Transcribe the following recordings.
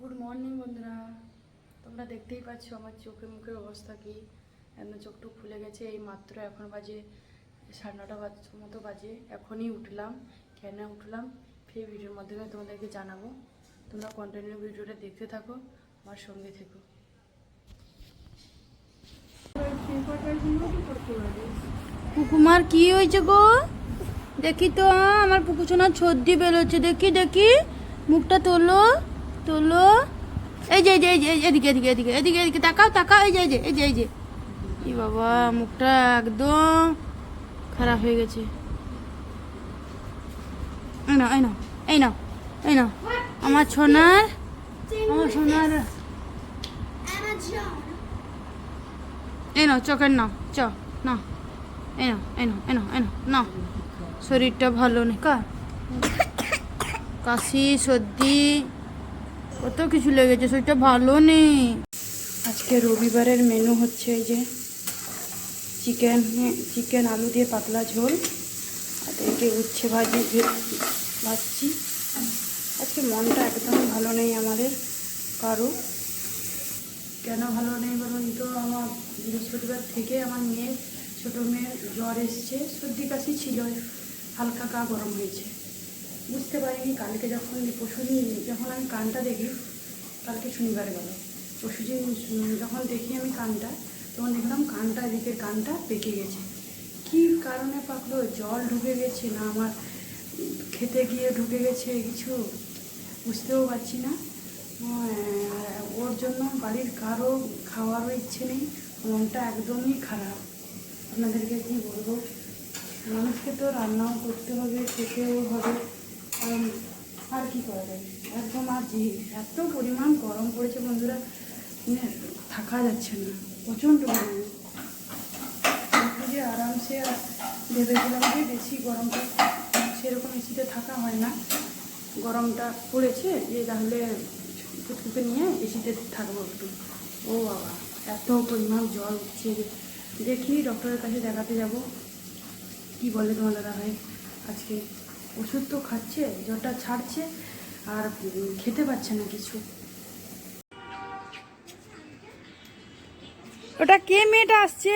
Good morning বন্ধুরা। তোমরা দেখতেই পাচ্ছ আমার চোখে মুখের অবস্থা কি? একদম চোখটুক খুলে গেছে। এই মাত্র এখন বাজে সাড়ে নটা বাজ, মতো বাজে। এখনই উঠলাম। কেন উঠলাম? ফের ভিডিওর মাধ্যমে তোমাদেরকে জানাব। তোমরা কন্টিনিউ ভিডিওটা দেখতে থাকো, আমার সঙ্গে থেকো। পুকুমার কি হয়েছে গো? দেখি তো, আমার পুকুচোনার সর্দি বেরোচ্ছে। দেখি দেখি। মুখটা তোলো। তোলো এই যে এই যে এই যে এদিকে এদিকে এদিকে এদিকে এদিকে তাকাও তাকাও এই যে এই যে এই যে এই যে এই বাবা মুখটা একদম খারাপ হয়ে গেছে। এই নাও এই নাও এই নাও এই নাও। আমার সোনার আমার সোনার। এই নাও চকের নাও, চ না এই নাও এই নাও এই নাও এই নাও নাও। শরীরটা ভালো নেই কাশি, সর্দি কত কিছু লেগেছে সেটা ভালো নেই। আজকে রবিবারের মেনু হচ্ছে এই যে চিকেন চিকেন আলু দিয়ে পাতলা ঝোল আর এদিকে উচ্ছে ভাজি ভাজছি। আজকে মনটা একদম ভালো নেই আমাদের কারও। কেন ভালো নেই বলুন তো? আমার বৃহস্পতিবার থেকে আমার মেয়ের ছোটো মেয়ের জ্বর এসছে সর্দি কাশি ছিল হালকা গা গরম হয়েছে। বুঝতে পারিনি কালকে যখন পরশুদিন যখন আমি কানটা দেখি কালকে শনিবারে গেল। উম, যখন দেখি আমি কানটা তখন দেখলাম কানটা এদিকে কানটা পেকে গেছে। কি কারণে পাকলো? জল ঢুকে গেছে না আমার খেতে গিয়ে ঢুকে গেছে কিছু? বুঝতেও পারছি না। ওর জন্য বাড়ির কারও খাওয়ারও ইচ্ছে নেই মনটা একদমই খারাপ। আপনাদেরকে কি বলব? মানুষকে তো রান্নাও করতে হবে খেতেও হবে। আর কি করা যাবে একদম আর যে এত পরিমাণ গরম পড়েছে বন্ধুরা মানে থাকা যাচ্ছে না, প্রচণ্ড গরম। যে আরামসে ভেবেছিলাম যে বেশি গরমটা সেরকম এসিতে থাকা হয় না। গরমটা পড়েছে, যে তাহলে ফুটফুটে নিয়ে এসিতে থাকব একটু। ও বাবা, এত পরিমাণ জল উঠছে দেখি ডক্টরের কাছে দেখাতে যাব। কি বলে তোমার দাদা ভাই আজকে? ওষুধ তো খাচ্ছে জ্বরটা ছাড়ছে আর খেতে পাচ্ছে না কিছু। ওটা কে মেয়েটা আসছে?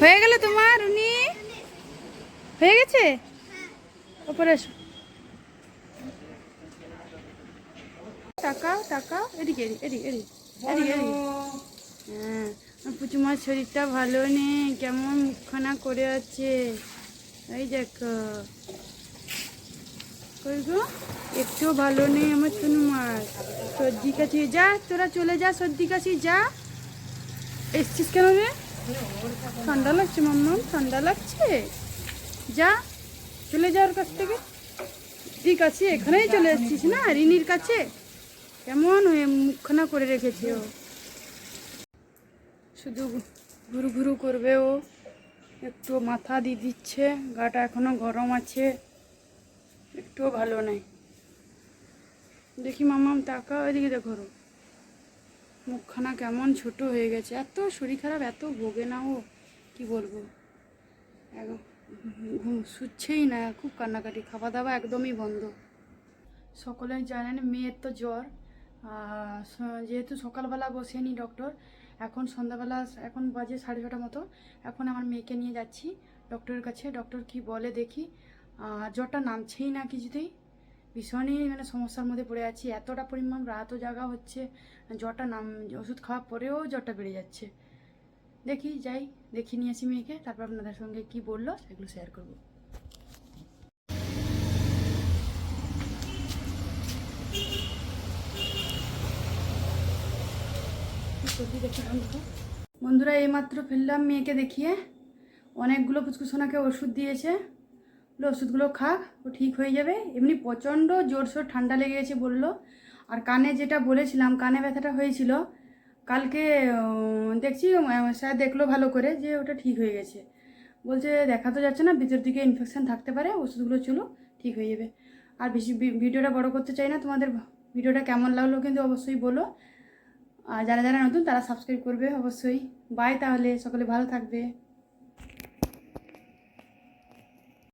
হয়ে গেল তোমার উনি? হয়ে গেছে? ওপরে এসো। টাকা টাকা এদিকে এদিকে এদিকে এদিকে এদিকে। হ্যাঁ। পুচুমার শরীরটা ভালো নেই, কেমন মুখখানা করে আছে। এই দেখো। গো? একটু ভালো নেই আমার চুনু মাছ সর্দি কাশি। যা, তোরা চলে যা, সর্দি কাশি, যা। এসছিস কেন রে? ঠান্ডা লাগছে মাম্মা ঠান্ডা লাগছে। যা, চলে যা ওর কাছ থেকে। ঠিক আছে, এখানেই চলে এসছিস না, রিনির কাছে? কেমন হয়ে মুখখানা করে রেখেছে ও। শুধু ঘুরু ঘুরু করবে ও। একটু মাথা দিয়ে দিচ্ছে, গাটা এখনও গরম আছে, একটুও ভালো নেই। দেখি মামাম টাকা ওইদিকে দেখো। মুখখানা কেমন ছোট হয়ে গেছে। এত শরীর খারাপ, এত ভোগে না ও, কি বলব? একদম শুচ্ছেই না, খুব কান্নাকাটি। খাওয়া দাওয়া একদমই বন্ধ। সকলে জানেন মেয়ের তো জ্বর। যেহেতু সকালবেলা বসেনি ডক্টর এখন সন্ধ্যাবেলা এখন বাজে সাড়ে ছটা মতো। এখন আমার মেয়েকে নিয়ে যাচ্ছি ডক্টরের কাছে। ডক্টর কি বলে দেখি। জ্বরটা নামছেই না কিছুতেই। ভীষণই মানে সমস্যার মধ্যে পড়ে আছি। এতটা পরিমাণ রাতও জাগা হচ্ছে। জ্বরটা নাম, ওষুধ খাওয়ার পরেও জ্বরটা বেড়ে যাচ্ছে। দেখি, যাই, দেখি, নিয়ে আসি মেয়েকে। তারপর আপনাদের সঙ্গে কি বলল সেগুলো শেয়ার করব। বন্ধুরা, এইমাত্র ফেললাম মেয়েকে দেখিয়ে। অনেকগুলো পুচকুসোনাকে ওষুধ দিয়েছে। ওষুধগুলো খাক, ও ঠিক হয়ে যাবে। এমনি প্রচণ্ড জোরসোর ঠান্ডা লেগে গেছে বলল। আর কানে যেটা বলেছিলাম, কানে ব্যথাটা হয়েছিল, কালকে দেখছি স্যার দেখল ভালো করে যে ওটা ঠিক হয়ে গেছে। বলছে, দেখা তো যাচ্ছে না, ভিতর দিকে ইনফেকশন থাকতে পারে, ওষুধগুলো চলো ঠিক হয়ে যাবে। আর বেশি ভিডিওটা বড় করতে চাই না, তোমাদের ভিডিওটা কেমন লাগল কিন্তু অবশ্যই বলো। আর যারা যারা নতুন তারা সাবস্ক্রাইব করবে অবশ্যই। বাই তাহলে সকলে ভালো থাকবে।